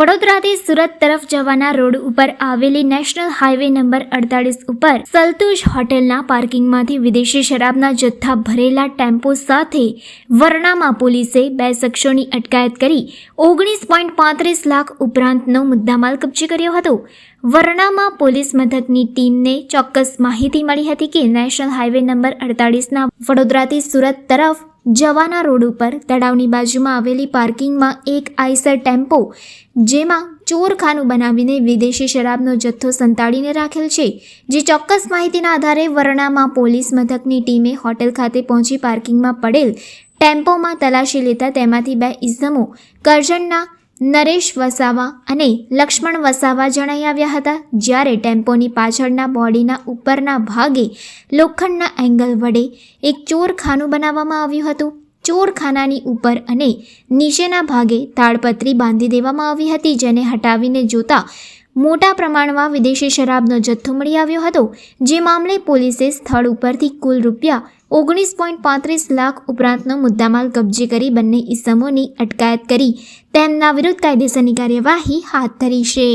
વડોદરાથી સુરત તરફ જવાના રોડ ઉપર આવેલી નેશનલ હાઈવે નંબર અડતાલીસ ઉપર સલતુજ હોટેલના પાર્કિંગમાંથી વિદેશી શરાબના જથ્થા ભરેલા ટેમ્પો સાથે વરણામાં પોલીસે બે શખ્સોની અટકાયત કરી ઓગણીસ પોઈન્ટ પાંત્રીસ લાખ ઉપરાંતનો મુદ્દામાલ કબજે કર્યો હતો. વરણામાં પોલીસ મથકની ટીમને ચોક્કસ માહિતી મળી હતી કે નેશનલ હાઈવે નંબર અડતાલીસના વડોદરાથી સુરત તરફ જવાના રોડ ઉપર તળાવની બાજુમાં આવેલી પાર્કિંગમાં એક આઈસર ટેમ્પો, જેમાં ચોરખાનું બનાવીને વિદેશી શરાબનો જથ્થો સંતાડીને રાખેલ છે, જે ચોક્કસ માહિતીના આધારે વરણામાં પોલીસ મથકની ટીમે હોટેલ ખાતે પહોંચી પાર્કિંગમાં પડેલ ટેમ્પોમાં તલાશી લેતા તેમાંથી બે ઇસમો કરજણના નરેશ વસાવા અને લક્ષ્મણ વસાવા જણાઈ આવ્યા હતા. જ્યારે ટેમ્પોની પાછળના બોડીના ઉપરના ભાગે લોખંડના એંગલ વડે એક ચોરખાનું બનાવવામાં આવ્યું હતું. ચોરખાનાની ઉપર અને નીચેના ભાગે તાડપત્રી બાંધી દેવામાં આવી હતી, જેને હટાવીને જોતા મોટા પ્રમાણમાં વિદેશી શરાબનો જથ્થો મળી આવ્યો હતો. જે મામલે પોલીસે સ્થળ ઉપરથી કુલ રૂપિયા ઓગણીસ પોઈન્ટ પાંત્રીસ લાખ ઉપરાંતનો મુદ્દામાલ કબજે કરી બંને ઇસમોની અટકાયત કરી. તેમના વિરુદ્ધ કાયદેસરની કાર્યવાહી હાથ ધરી છે.